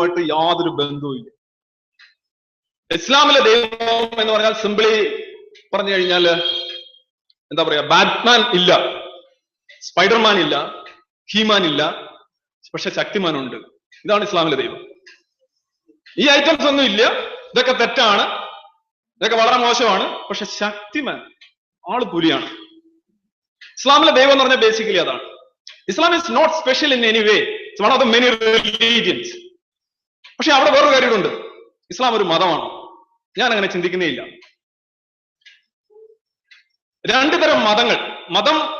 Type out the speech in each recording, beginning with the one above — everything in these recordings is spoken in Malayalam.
ദൈവവുമായിട്ട് യാതൊരു ബന്ധവുമില്ല ഇസ്ലാമിലെ ദൈവം എന്ന് പറഞ്ഞാൽ സിംപിളി പറഞ്ഞു കഴിഞ്ഞാൽ എന്താ പറയാ ബാറ്റ്മാൻ ഇല്ല സ്പൈഡർമാൻ ഇല്ല ഹീമാൻ ഇല്ല പക്ഷെ ശക്തിമാൻ ഉണ്ട് ഇതാണ് ഇസ്ലാമിലെ ദൈവം. ഈ ഐറ്റംസ് ഒന്നും ഇല്ല. ഇതൊക്കെ തെറ്റാണ്. ഇതൊക്കെ വളരെ മോശമാണ്. പക്ഷെ ശക്തിമാൻ ആൾ പുലിയാണ്. ഇസ്ലാമിലെ ദൈവം എന്ന് പറഞ്ഞാൽ ബേസിക്കലി അതാണ്. Islam is not special in any way it's one of the many religions പക്ഷെ അവിടെ വേറൊരു കാര്യമുണ്ട്. ഇസ്ലാം ഒരു മതമാണ്. ഞാൻ അങ്ങനെ ചിന്തിക്കുന്നേ ഇല്ല രണ്ടു തരം മതങ്ങൾ. മതം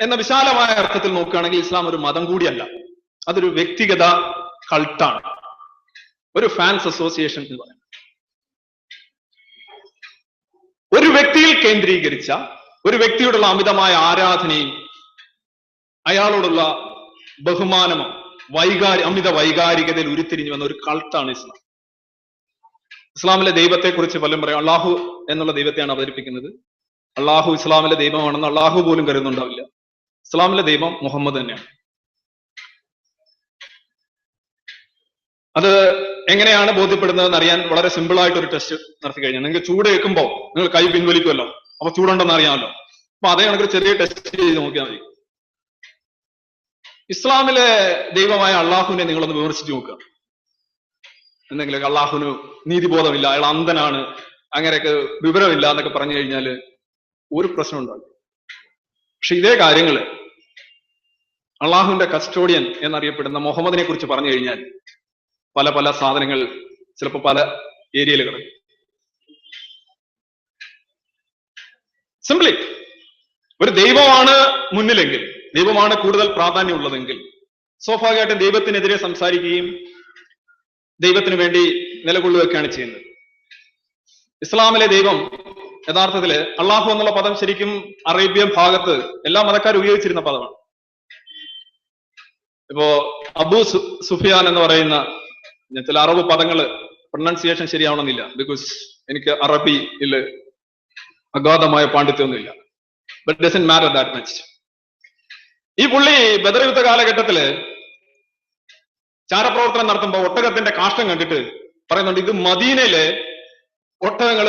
എന്ന വിശാലമായ അർത്ഥത്തിൽ നോക്കുകയാണെങ്കിൽ ഇസ്ലാം ഒരു മതം കൂടിയല്ല. അതൊരു വ്യക്തിഗത കൾട്ടാണ്. ഒരു ഫാൻസ് അസോസിയേഷൻ എന്ന് പറയുന്നത്. ഒരു വ്യക്തിയിൽ കേന്ദ്രീകരിച്ച ഒരു വ്യക്തിയോടുള്ള അമിതമായ ആരാധനയും അയാളോടുള്ള ബഹുമാനമോ വൈകാരി അമിത വൈകാരികതയിൽ ഉരുത്തിരിഞ്ഞു വന്ന ഒരു കൾട്ടാണ് ഇസ്ലാം. ഇസ്ലാമിലെ ദൈവത്തെ കുറിച്ച് പലരും പറയും അള്ളാഹു എന്നുള്ള ദൈവത്തെയാണ് അവതരിപ്പിക്കുന്നത്. അള്ളാഹു ഇസ്ലാമിലെ ദൈവമാണെന്ന് അള്ളാഹു പോലും കരുതുന്നുണ്ടാവില്ല. ഇസ്ലാമിലെ ദൈവം മുഹമ്മദ് തന്നെയാണ്. അത് എങ്ങനെയാണ് ബോധ്യപ്പെടുന്നതെന്ന് അറിയാൻ വളരെ സിമ്പിൾ ആയിട്ട് ഒരു ടെസ്റ്റ് നടത്തി കഴിഞ്ഞാൽ നിങ്ങൾക്ക് ചൂട് കേൾക്കുമ്പോൾ നിങ്ങൾ കൈ പിൻവലിക്കുമല്ലോ. അപ്പൊ ചൂടുണ്ടെന്ന് അറിയാമല്ലോ. അപ്പൊ അതേ കണക്ക് ചെറിയ ടെസ്റ്റ് ചെയ്ത് നോക്കിയാൽ മതി. ഇസ്ലാമിലെ ദൈവമായ അള്ളാഹുവിനെ നിങ്ങളൊന്ന് വിമർശിച്ചു നോക്കുക. എന്തെങ്കിലും അള്ളാഹുവിന് നീതിബോധമില്ല അയാൾ അന്ധനാണ് അങ്ങനെയൊക്കെ വിവരമില്ല എന്നൊക്കെ പറഞ്ഞു കഴിഞ്ഞാൽ ഒരു പ്രശ്നം ഉണ്ടാകും പക്ഷെ ഇതേ കാര്യങ്ങൾ അള്ളാഹുവിന്റെ കസ്റ്റോഡിയൻ എന്നറിയപ്പെടുന്ന മുഹമ്മദിനെ കുറിച്ച് പറഞ്ഞു കഴിഞ്ഞാൽ പല പല സാധനങ്ങൾ ചിലപ്പോൾ പല ഏരിയയിൽ കിടക്കും. സിംപ്ലി ഒരു ദൈവമാണ് മുന്നിലെങ്കിൽ ദൈവമാണ് കൂടുതൽ പ്രാധാന്യമുള്ളതെങ്കിൽ സ്വാഭാവികമായിട്ടും ദൈവത്തിനെതിരെ സംസാരിക്കുകയും ദൈവത്തിന് വേണ്ടി നിലകൊള്ളുകയൊക്കെയാണ് ചെയ്യുന്നത്. ഇസ്ലാമിലെ ദൈവം യഥാർത്ഥത്തിൽ അള്ളാഹു എന്നുള്ള പദം ശരിക്കും അറേബ്യൻ ഭാഗത്ത് എല്ലാ മതക്കാരും ഉപയോഗിച്ചിരുന്ന പദമാണ്. ഇപ്പോ അബു സുഫിയാൻ എന്ന് പറയുന്ന ചില അറബ് പദങ്ങൾ പ്രൊണൗൺസിയേഷൻ ശരിയാവണമെന്നില്ല. ബിക്കോസ് എനിക്ക് അറബിയിൽ അഗാധമായ പാണ്ഡിത്യമൊന്നുമില്ല but doesn't matter that much ഈ പുള്ളി ബദറയുദ്ധ കാലഘട്ടത്തിൽ ചാരപ്രവർത്തനം നടത്തുമ്പോൾ ഒട്ടകത്തിന്റെ കാഷ്ടം കണ്ടിട്ട് പറയുന്നുണ്ട് ഇത് മദീനയിലെ ഒട്ടകങ്ങൾ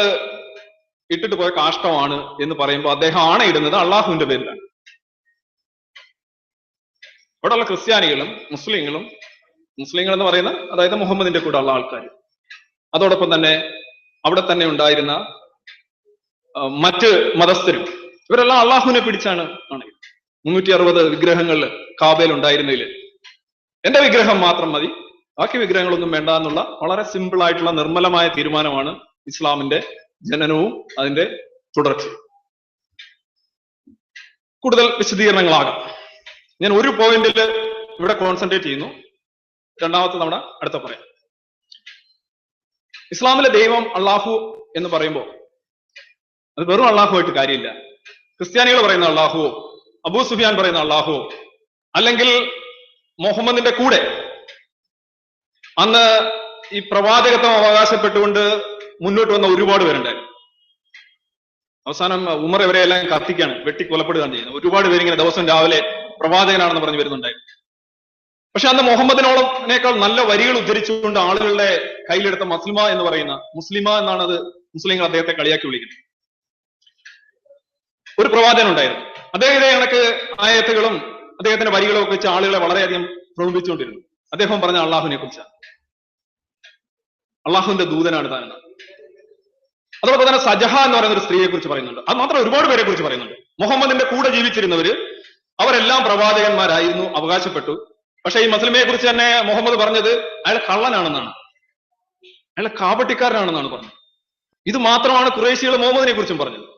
ഇട്ടിട്ട് പോയ കാഷ്ടമാണ് എന്ന് പറയുമ്പോൾ അദ്ദേഹം ആണയിടുന്നത് അള്ളാഹുവിന്റെ പേരിലാണ്. ഇവിടെയുള്ള ക്രിസ്ത്യാനികളും മുസ്ലിങ്ങളും മുസ്ലിങ്ങൾ എന്ന് പറയുന്ന അതായത് മുഹമ്മദിന്റെ കൂടെ ഉള്ള ആൾക്കാർ അതോടൊപ്പം തന്നെ അവിടെ തന്നെ ഉണ്ടായിരുന്ന മറ്റ് മതസ്ഥരും. ഇവരെല്ലാം അള്ളാഹുവിനെ പിടിച്ചാണ് ആണ് മുന്നൂറ്റി അറുപത് വിഗ്രഹങ്ങൾ കാബയിൽ ഉണ്ടായിരുന്നതിൽ എന്റെ വിഗ്രഹം മാത്രം മതി. ബാക്കി വിഗ്രഹങ്ങളൊന്നും വേണ്ട എന്നുള്ള വളരെ സിമ്പിൾ ആയിട്ടുള്ള നിർമ്മലമായ തീരുമാനമാണ് ഇസ്ലാമിന്റെ ജനനവും അതിന്റെ തുടർച്ച. കൂടുതൽ വിശദീകരണങ്ങളാകാം. ഞാൻ ഒരു പോയിന്റിൽ ഇവിടെ കോൺസെൻട്രേറ്റ് ചെയ്യുന്നു. രണ്ടാമത്തെ തവണ അടുത്ത പറയാം ഇസ്ലാമിലെ ദൈവം അള്ളാഹു എന്ന് പറയുമ്പോൾ അത് വെറും അള്ളാഹു ആയിട്ട് കാര്യമില്ല. ക്രിസ്ത്യാനികൾ പറയുന്ന അള്ളാഹുവോ? അബൂ സുഫിയാൻ പറയുന്ന അള്ളാഹു അല്ലെങ്കിൽ മുഹമ്മദിന്റെ കൂടെ. അന്ന് ഈ പ്രവാചകത്വം അവകാശപ്പെട്ടുകൊണ്ട് മുന്നോട്ട് വന്ന ഒരുപാട് പേരുണ്ട്. അവസാനം ഉമർ ഇവരെ എല്ലാം കത്തിക്കാണ് വെട്ടി കൊലപ്പെടുകയാണ് ചെയ്യുന്നത്. ഒരുപാട് പേരിങ്ങനെ ദിവസം രാവിലെ പ്രവാചകനാണെന്ന് പറഞ്ഞു വരുന്നുണ്ടായിരുന്നു പക്ഷെ അന്ന് മുഹമ്മദിനോളംനേക്കാൾ നല്ല വരികൾ ഉദ്ധരിച്ചുകൊണ്ട് ആളുകളുടെ കയ്യിലെടുത്ത മസ്ലിമ എന്ന് പറയുന്ന മുസ്ലിമ എന്നാണ് അത് മുസ്ലിങ്ങൾ അദ്ദേഹത്തെ കളിയാക്കി വിളിക്കുന്നത്. ഒരു പ്രവാചകൻ ഉണ്ടായിരുന്നു അദ്ദേഹം ഇതേ കണക്ക് ആയത്തുകളും അദ്ദേഹത്തിന്റെ വരികളും ഒക്കെ വെച്ച് ആളുകളെ വളരെയധികം പ്രകോപിച്ചുകൊണ്ടിരുന്നു അദ്ദേഹം പറഞ്ഞ അള്ളാഹുവിനെ കുറിച്ചാണ് അള്ളാഹുവിന്റെ ദൂതനാണ് താൻ. അതോടൊപ്പം തന്നെ സജഹ എന്ന് പറയുന്ന ഒരു സ്ത്രീയെ കുറിച്ച് പറയുന്നുണ്ട്. അത് മാത്രം ഒരുപാട് പേരെ കുറിച്ച് പറയുന്നുണ്ട്. മുഹമ്മദിന്റെ കൂടെ ജീവിച്ചിരുന്നവര് അവരെല്ലാം പ്രവാചകന്മാരായിരുന്നു അവകാശപ്പെട്ടു. പക്ഷെ ഈ മസ്ലിമയെ കുറിച്ച് തന്നെ മുഹമ്മദ് പറഞ്ഞത് അയാൾ കള്ളനാണെന്നാണ്. അയാൾ കാപട്ടിക്കാരനാണെന്നാണ് പറഞ്ഞത്. ഇത് മാത്രമാണ് കുറേശികൾ മുഹമ്മദിനെ കുറിച്ചും പറഞ്ഞത്.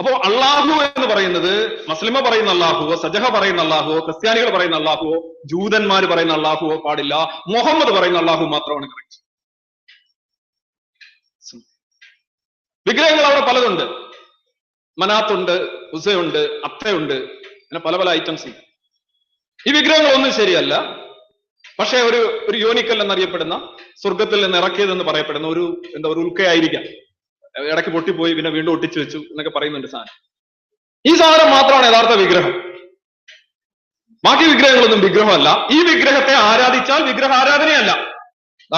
അപ്പോ അള്ളാഹു എന്ന് പറയുന്നത് മുസ്ലിമ പറയുന്ന അള്ളാഹുവോ സജഹ പറയുന്ന അള്ളാഹുവോ ക്രിസ്ത്യാനികൾ പറയുന്ന അള്ളാഹുവോ ജൂതന്മാർ പറയുന്ന അള്ളാഹുവോ പാടില്ല മുഹമ്മദ് പറയുന്ന അള്ളാഹു മാത്രമാണ് കറക്റ്റ് വിഗ്രഹങ്ങൾ അവിടെ പലതുണ്ട്. മനാത്തുണ്ട് ഉസയുണ്ട് അത്തയുണ്ട് അങ്ങനെ പല പല ഐറ്റംസ് ഈ വിഗ്രഹങ്ങളൊന്നും ശരിയല്ല. പക്ഷെ ഒരു ഒരു യോനിക്കൽ എന്നറിയപ്പെടുന്ന സ്വർഗത്തിൽ നിന്ന് ഇറക്കിയതെന്ന് പറയപ്പെടുന്ന ഒരു എന്താ ഒരു ഉൽക്കയായിരിക്കാം. ഇടയ്ക്ക് പൊട്ടിപ്പോയി പിന്നെ വീണ്ടും ഒട്ടിച്ചു വെച്ചു എന്നൊക്കെ പറയുന്നുണ്ട് സാധനം. ഈ സാധനം മാത്രമാണ് യഥാർത്ഥ വിഗ്രഹം. ബാക്കി വിഗ്രഹങ്ങളൊന്നും വിഗ്രഹമല്ല. ഈ വിഗ്രഹത്തെ ആരാധിച്ചാൽ വിഗ്രഹ ആരാധനയല്ല.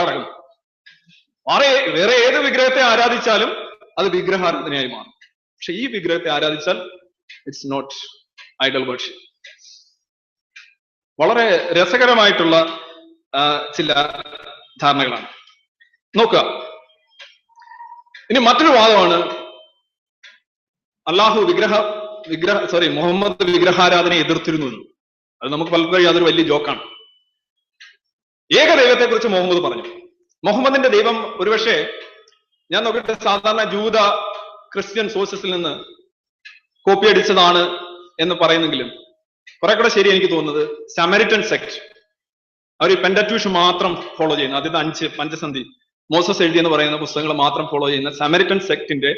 കിടക്കുന്നത് വേറെ വേറെ ഏത് വിഗ്രഹത്തെ ആരാധിച്ചാലും അത് വിഗ്രഹാരാധനയായി മാറും. പക്ഷെ ഈ വിഗ്രഹത്തെ ആരാധിച്ചാൽ ഇറ്റ്സ് നോട്ട് ഐഡൽ വർഷിപ്പ് വളരെ രസകരമായിട്ടുള്ള ചില ധാരണകളാണ്. നോക്കുക. ഇനി മറ്റൊരു വാദമാണ്. അള്ളാഹു വിഗ്രഹ വിഗ്രഹ സോറി മുഹമ്മദ് വിഗ്രഹാരാധനയെ എതിർത്തിരുന്നു. അത് നമുക്ക് പലപ്പോഴും അതൊരു വലിയ ജോക്കാണ് ഏക ദൈവത്തെ കുറിച്ച് മുഹമ്മദ് പറഞ്ഞു. മുഹമ്മദിന്റെ ദൈവം ഒരുപക്ഷെ ഞാൻ നോക്കട്ടെ സാധാരണ ജൂത ക്രിസ്ത്യൻ സോഴ്സസിൽ നിന്ന് കോപ്പി അടിച്ചതാണ് എന്ന് പറയുന്നെങ്കിലും കുറെ കൂടെ ശരി എനിക്ക് തോന്നുന്നത്. സമരിറ്റൻ സെക്ട് അവർ പെൻഡറ്റ്യൂഷ് മാത്രം ഫോളോ ചെയ്യുന്നു. ആദ്യത്തെ അഞ്ച് പഞ്ചസന്ധി. മോസസ് എഴുതി എന്ന് പറയുന്ന പുസ്തകങ്ങൾ മാത്രം ഫോളോ ചെയ്യുന്ന സമരിക്കൻ സെക്ടിന്റെ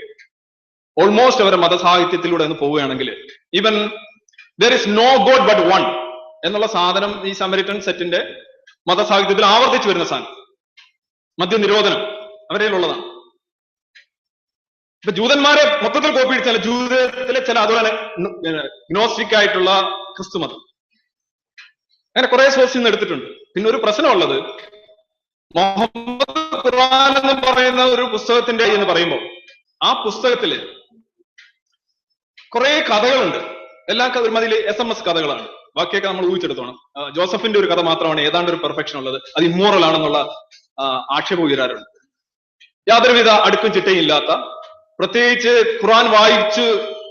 ഓൾമോസ്റ്റ് അവരുടെ മതസാഹിത്യത്തിലൂടെ ഒന്ന് പോവുകയാണെങ്കിൽ even there is no god but one എന്നുള്ള സാധനം ഈ സമരിക്കൻ സെറ്റിന്റെ മതസാഹിത്യത്തിൽ ആവർത്തിച്ചു വരുന്ന സാധനം. മദ്യ നിരോധനം ഉള്ളതാണ് ഇപ്പൊ ജൂതന്മാരെ മൊത്തത്തിൽ കോപ്പി അടിച്ചാൽ ജൂതത്തിലെ ചില അതുപോലെ ഗ്നോസ്റ്റിക് ആയിട്ടുള്ള ക്രിസ്തു മതം. അങ്ങനെ കുറെ സോഴ്സിൽ നിന്ന് എടുത്തിട്ടുണ്ട്. പിന്നെ ഒരു പ്രശ്നമുള്ളത് മുഹമ്മദ് ഖുർആൻ എന്ന് പറയുന്ന ഒരു പുസ്തകത്തിന്റെ എന്ന് പറയുമ്പോൾ ആ പുസ്തകത്തിൽ കുറെ കഥകളുണ്ട്. എല്ലാ കഥ ഒരുമാതിരി എസ് എം എസ് കഥകളാണ്. ബാക്കിയൊക്കെ നമ്മൾ ഊഹിച്ചെടുത്തോണം. ജോസഫിന്റെ ഒരു കഥ മാത്രമാണ് ഏതാണ്ട് ഒരു പെർഫെക്ഷൻ ഉള്ളത്. അത് ഇമ്മോറൽ ആണെന്നുള്ള ആക്ഷേപ ഉയരാറുണ്ട് യാതൊരുവിധ അടുക്കും ചിട്ടയും ഇല്ലാത്ത പ്രത്യേകിച്ച് ഖുർആൻ വായിച്ച്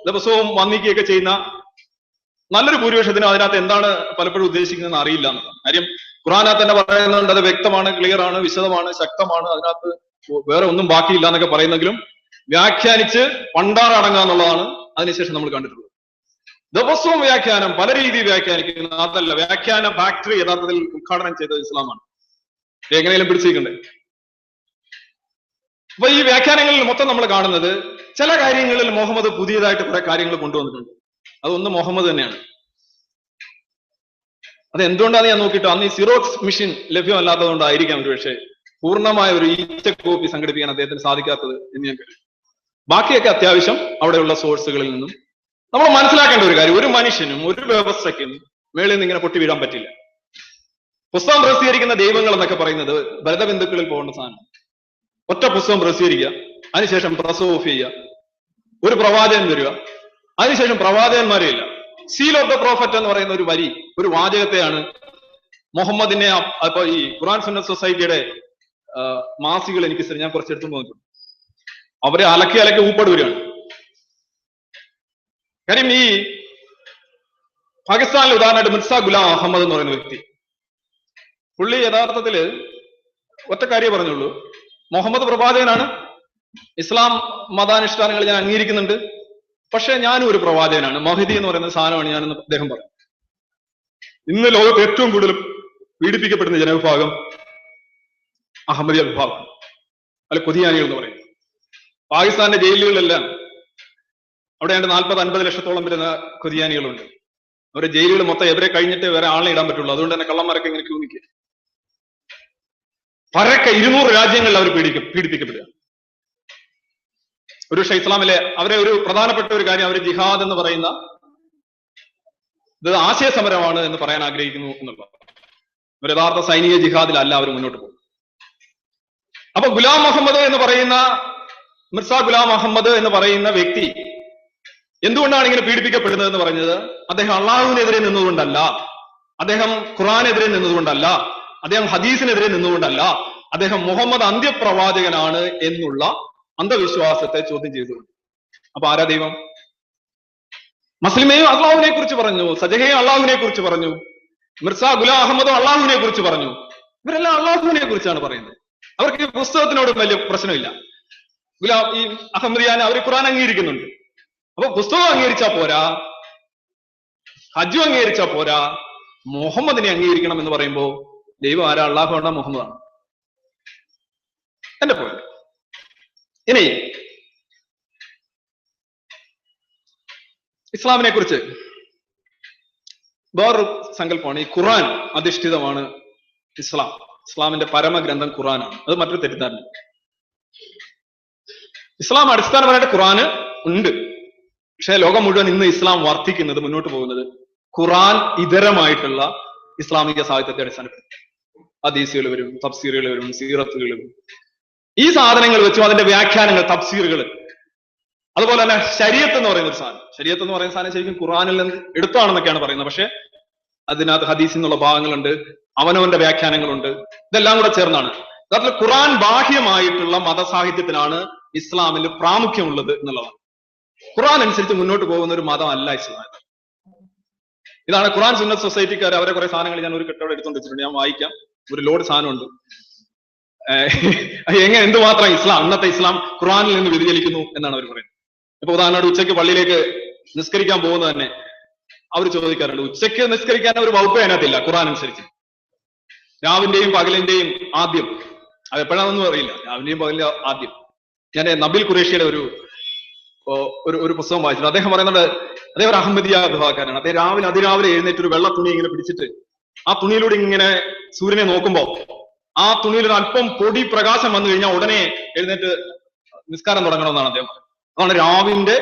ദിവസവും വന്നിക്കുകയൊക്കെ ചെയ്യുന്ന നല്ലൊരു ഭൂരിപക്ഷത്തിന് അതിനകത്ത് എന്താണ് പലപ്പോഴും ഉദ്ദേശിക്കുന്നതെന്ന് അറിയില്ല. കാര്യം ഖുർആനകത്ത് തന്നെ പറയുന്നുണ്ട് അത് വ്യക്തമാണ് ക്ലിയർ ആണ് വിശദമാണ് ശക്തമാണ് അതിനകത്ത് വേറെ ഒന്നും ബാക്കിയില്ല എന്നൊക്കെ പറയുന്നെങ്കിലും വ്യാഖ്യാനിച്ച് പണ്ടാറടങ്ങുക എന്നുള്ളതാണ് അതിനുശേഷം നമ്മൾ കണ്ടിട്ടുള്ളത്. ദിവസവും വ്യാഖ്യാനം പല രീതിയിൽ വ്യാഖ്യാനിക്കുന്ന. അതല്ല വ്യാഖ്യാന ഫാക്ടറി യഥാർത്ഥത്തിൽ ഉദ്ഘാടനം ചെയ്തത് ഇസ്ലാമാണ്. എങ്ങനെയും പിടിച്ചിരിക്കണ്ടേ? അപ്പൊ ഈ വ്യാഖ്യാനങ്ങളിൽ മൊത്തം നമ്മൾ കാണുന്നത് ചില കാര്യങ്ങളിൽ മുഹമ്മദ് പുതിയതായിട്ട് കുറെ കാര്യങ്ങൾ കൊണ്ടുവന്നിട്ടുണ്ട്. അതൊന്ന് മുഹമ്മദ് തന്നെയാണ്. അത് എന്തുകൊണ്ടാണ് ഞാൻ നോക്കിയിട്ട് അന്ന് ഈ സിറോക്സ് മെഷീൻ ലഭ്യമല്ലാത്തതുകൊണ്ടായിരിക്കാം ഒരു പക്ഷേ പൂർണമായ ഒരു ഈച്ച കോപ്പി സംഘടിപ്പിക്കാൻ അദ്ദേഹത്തിന് സാധിക്കാത്തത് എന്ന് ഞാൻ കരുതി ബാക്കിയൊക്കെ അത്യാവശ്യം അവിടെയുള്ള സോഴ്സുകളിൽ നിന്നും നമ്മൾ മനസ്സിലാക്കേണ്ട ഒരു കാര്യം. ഒരു മനുഷ്യനും ഒരു വ്യവസ്ഥയ്ക്കും മേളിൽ നിന്ന് ഇങ്ങനെ പൊട്ടി വീഴാൻ പറ്റില്ല. പുസ്തകം പ്രസിദ്ധീകരിക്കുന്ന ദൈവങ്ങൾ എന്നൊക്കെ പറയുന്നത് ഭരതബിന്ദുക്കളിൽ പോകേണ്ട സാധനം. ഒറ്റ പുസ്തകം പ്രസിദ്ധീകരിക്കുക അതിനുശേഷം പ്രസ് ഓഫ് ചെയ്യുക ഒരു പ്രവാചകൻ വരിക അതിനുശേഷം പ്രവാചകന്മാരേ ഇല്ല സീൽ ഓഫ് ദ പ്രോഫറ്റ് എന്ന് പറയുന്ന ഒരു വരി ഒരു വാചകത്തെയാണ് മുഹമ്മദിനെ അപ്പൊ ഈ ഖുറാൻ സുന്ന സൊസൈറ്റിയുടെ മാസികൾ എനിക്ക് ഞാൻ കുറച്ചെടുത്തു പോന്നിട്ടുണ്ട് അവരെ അലക്കി അലക്കി ഊപ്പട് കാര്യം ഈ പാകിസ്ഥാനിലെ ഉദാഹരണമായിട്ട് മിർസ ഗുലാം അഹമ്മദ് എന്ന് പറയുന്ന വ്യക്തി പുള്ളി യഥാർത്ഥത്തിൽ ഒറ്റ കാര്യം പറഞ്ഞുള്ളൂ. മുഹമ്മദ് പ്രവാചകനാണ്. ഇസ്ലാം മതാനുഷ്ഠാനങ്ങൾ ഞാൻ അംഗീകരിക്കുന്നുണ്ട്. പക്ഷെ ഞാനും ഒരു പ്രവാചകനാണ്. മഹിതി എന്ന് പറയുന്ന സാധനമാണ് ഞാനെന്ന് അദ്ദേഹം പറഞ്ഞു. ഇന്ന് ലോകത്ത് ഏറ്റവും കൂടുതൽ പീഡിപ്പിക്കപ്പെടുന്ന ജനവിഭാഗം അഹമ്മദിയ വിഭാഗം അല്ല കൊതിയാനികൾ എന്ന് പറയുന്നത്. പാകിസ്ഥാന്റെ ജയിലുകളിലെല്ലാം അവിടെ ഏതാണ്ട് നാൽപ്പത് അൻപത് ലക്ഷത്തോളം വരുന്ന കൊതിയാനികളുണ്ട്. അവരെ ജയിലുകൾ മൊത്തം എവരെ കഴിഞ്ഞിട്ട് വേറെ ആളെ ഇടാൻ പറ്റുള്ളൂ. അതുകൊണ്ട് തന്നെ കള്ളന്മാരൊക്കെ ഇങ്ങനെ ക്യൂമിക്കും പരക്കെ ഇരുന്നൂറ് രാജ്യങ്ങളിൽ അവർ പീഡിക്ക പീഡിപ്പിക്കപ്പെടുക ഒരു പക്ഷേ ഇസ്ലാമിലെ അവരെ ഒരു പ്രധാനപ്പെട്ട ഒരു കാര്യം അവർ ജിഹാദ് എന്ന് പറയുന്ന ഇത് ആശയ സമരമാണ് എന്ന് പറയാൻ ആഗ്രഹിക്കുന്നു എന്നുള്ളത് ഒരു യഥാർത്ഥ സൈനിക ജിഹാദിലല്ല അവർ മുന്നോട്ട് പോകും അപ്പൊ ഗുലാം മുഹമ്മദ് എന്ന് പറയുന്ന മിർസ ഗുലാം മുഹമ്മദ് എന്ന് പറയുന്ന വ്യക്തി എന്തുകൊണ്ടാണ് ഇങ്ങനെ പീഡിപ്പിക്കപ്പെടുന്നത് എന്ന് പറഞ്ഞത്? അദ്ദേഹം അള്ളാഹുവിനെതിരെ നിന്നുകൊണ്ടല്ല. അദ്ദേഹം ഖുറാനെതിരെ നിന്നുകൊണ്ടല്ല. അദ്ദേഹം ഹദീസിനെതിരെ നിന്നുകൊണ്ടല്ല. അദ്ദേഹം മുഹമ്മദ് അന്ത്യപ്രവാചകനാണ് എന്നുള്ള അന്ധവിശ്വാസത്തെ ചോദ്യം ചെയ്തുകൊണ്ട്. അപ്പൊ ആരാ ദൈവം? മസ്ലിമയും അള്ളാഹുവിനെ കുറിച്ച് പറഞ്ഞു സജഹയും അള്ളാഹുവിനെ കുറിച്ച് പറഞ്ഞു മിർസ ഗുലാ അഹമ്മദും അള്ളാഹുവിനെ കുറിച്ച് പറഞ്ഞു. ഇവരെല്ലാം അള്ളാഹുവിനെ കുറിച്ചാണ് പറയുന്നത്. അവർക്ക് ഈ പുസ്തകത്തിനോട് വലിയ പ്രശ്നമില്ല. ഗുലാ ഈ അഹമ്മദിയാൻ അവർ ഖുറാൻ അംഗീകരിക്കുന്നുണ്ട്. അപ്പൊ പുസ്തകം അംഗീകരിച്ചാ പോരാ ഹജ്ജു അംഗീകരിച്ചാ പോരാ മുഹമ്മദിനെ അംഗീകരിക്കണം എന്ന് പറയുമ്പോ ദൈവം ആരാ? അള്ളാഹു ആണ് മുഹമ്മദാണ് എന്റെ പോയിന്റ് ഇനി ഇസ്ലാമിനെ കുറിച്ച് വേറൊരു സങ്കല്പമാണ്. ഈ ഖുറാൻ അധിഷ്ഠിതമാണ് ഇസ്ലാം. ഇസ്ലാമിന്റെ പരമഗ്രന്ഥം ഖുറാനാണ് അത് മറ്റൊരു തെറ്റിദ്ധാരണ. ഇസ്ലാം അടിസ്ഥാനപരമായിട്ട് ഖുറാന് ഉണ്ട്. പക്ഷേ ലോകം മുഴുവൻ ഇന്ന് ഇസ്ലാം വർദ്ധിക്കുന്നത് മുന്നോട്ട് പോകുന്നത് ഖുറാൻ ഇതരമായിട്ടുള്ള ഇസ്ലാമിക സാഹിത്യത്തെ അടിസ്ഥാനപ്പെടുത്തി. ഹദീസുകൾ വരും തഫ്സീറുകൾ വരും സീറത്തുകൾ വരും. ഈ സാധനങ്ങൾ വെച്ചും അതിന്റെ വ്യാഖ്യാനങ്ങൾ തഫ്സീറുകൾ. അതുപോലെ തന്നെ ശരീരത്ത് എന്ന് പറയുന്ന ഒരു സാധനം. ശരീരത്ത് എന്ന് പറയുന്ന സാധനം ശരിക്കും ഖുറാനിൽ നിന്ന് എടുത്താണെന്നൊക്കെയാണ് പറയുന്നത്. പക്ഷെ അതിനകത്ത് ഹദീസിൽ നിന്നുള്ള ഭാഗങ്ങളുണ്ട് അവനവന്റെ വ്യാഖ്യാനങ്ങളുണ്ട്. ഇതെല്ലാം കൂടെ ചേർന്നാണ്. അതിൽ ഖുറാൻ ബാഹ്യമായിട്ടുള്ള മതസാഹിത്യത്തിനാണ് ഇസ്ലാമിൽ പ്രാമുഖ്യമുള്ളത് എന്നുള്ളതാണ്. ഖുറാൻ അനുസരിച്ച് മുന്നോട്ട് പോകുന്ന ഒരു മതമല്ല ഇസ്ലാം. ഇതാണ് ഖുറാൻ സുന്നത്ത് സൊസൈറ്റിക്കാർ അവരെ കുറെ സാധനങ്ങൾ ഞാൻ ഒരു കെട്ടോടെ എടുത്തുകൊണ്ട് വെച്ചിട്ടുണ്ട്. ഞാൻ വായിക്കാം. ഒരു ലോഡ് സാധനമുണ്ട്. എങ്ങനെ എന്തുമാത്രം ഇസ്ലാം അന്നത്തെ ഇസ്ലാം ഖുറാനിൽ നിന്ന് വ്യതിചലിക്കുന്നു എന്നാണ് അവർ പറയുന്നത്. ഇപ്പൊ ഉദാഹരണമായിട്ട് ഉച്ചയ്ക്ക് പള്ളിയിലേക്ക് നിസ്കരിക്കാൻ പോകുന്നത് തന്നെ അവർ ചോദിക്കാറുണ്ട് ഉച്ചയ്ക്ക് നിസ്കരിക്കാൻ ഒരു വകുപ്പ് അതിനകത്തില്ല ഖുറാൻ അനുസരിച്ച്. രാവിന്റെയും പകലിന്റെയും ആദ്യം അത് എപ്പോഴാണെന്നൊന്നും അറിയില്ല രാവിലെയും പകലിന്റെ ആദ്യം. ഞാൻ നബിൽ ഖുറേഷിയുടെ ഒരു ഒരു ഒരു പുസ്തകം വായിച്ചിട്ടുണ്ട്. അദ്ദേഹം പറയുന്നത് അദ്ദേഹം ഒരു അഹമ്മദിയ വിഭാഗക്കാരനാണ്. അദ്ദേഹം രാവിലെ അതിരാവിലെ എഴുന്നേറ്റ് ഒരു വെള്ള തുണി ഇങ്ങനെ പിടിച്ചിട്ട് ആ തുണിയിലൂടെ ഇങ്ങനെ സൂര്യനെ നോക്കുമ്പോ ആ തുണിയിൽ ഒരു അല്പം പൊടി പ്രകാശം വന്നു കഴിഞ്ഞാൽ ഉടനെ എഴുന്നേറ്റ് നിസ്കാരം തുടങ്ങണമെന്നാണ് അദ്ദേഹം അതാണ് രാവിന്റെ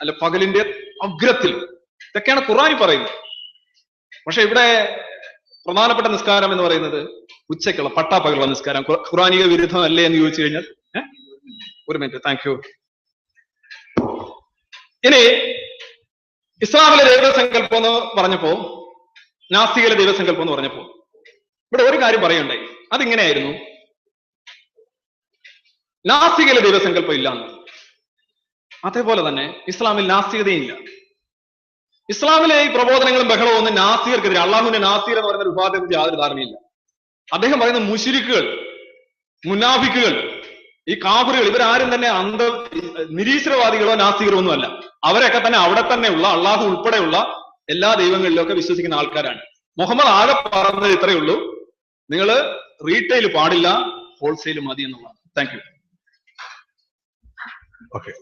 അല്ല പകലിന്റെ അഗ്രത്തിൽ. ഇതൊക്കെയാണ് ഖുറാനി പറയുന്നത്. പക്ഷെ ഇവിടെ പ്രധാനപ്പെട്ട നിസ്കാരം എന്ന് പറയുന്നത് ഉച്ചയ്ക്കുള്ള പട്ടാപ്പകലുള്ള നിസ്കാരം. ഖുറാനിക വിരുദ്ധമല്ലേ എന്ന് ചോദിച്ചു കഴിഞ്ഞാൽ ഒരു മിനിറ്റ് താങ്ക് യു ഇനി ഇസ്ലാമിലെ ദൈവസങ്കല്പം എന്ന് പറഞ്ഞപ്പോ നാസ്തികയിലെ ദൈവസങ്കല്പം എന്ന് പറഞ്ഞപ്പോ ഇവിടെ ഒരു കാര്യം പറയണ്ടായി അതിങ്ങനെയായിരുന്നു. നാസ്തികയിലെ ദൈവസങ്കല്പം ഇല്ല എന്ന്. അതേപോലെ തന്നെ ഇസ്ലാമിൽ നാസ്തികതയും ഇല്ല ഇസ്ലാമിലെ ഈ പ്രബോധനങ്ങളും ബഹളവും ഒന്നും നാസ്തികർക്കെതിരെ അള്ളാഹുവിന്റെ നാസ്തികർ എന്ന് പറയുന്ന വിഭാഗത്തെ കുറിച്ച് യാതൊരു ധാരണയില്ല. അദ്ദേഹം പറയുന്ന മുഷിരിക്കുകൾ മുനാഫിക്കുകൾ ഈ കാഫറുകൾ ഇവരാരും തന്നെ അന്ധ നിരീശ്വരവാദികളോ നാസ്തികരോ ഒന്നുമല്ല. അവരൊക്കെ തന്നെ അവിടെ തന്നെയുള്ള അള്ളാഹു ഉൾപ്പെടെയുള്ള എല്ലാ ദൈവങ്ങളിലും ഒക്കെ വിശ്വസിക്കുന്ന ആൾക്കാരാണ്. മുഹമ്മദ് ആകെ പറഞ്ഞത് ഇത്രയേ ഉള്ളൂ. നിങ്ങൾ റീറ്റെയിൽ പാടില്ല ഹോൾസെയിൽ മതി എന്നുള്ളതാണ്. Thank you okay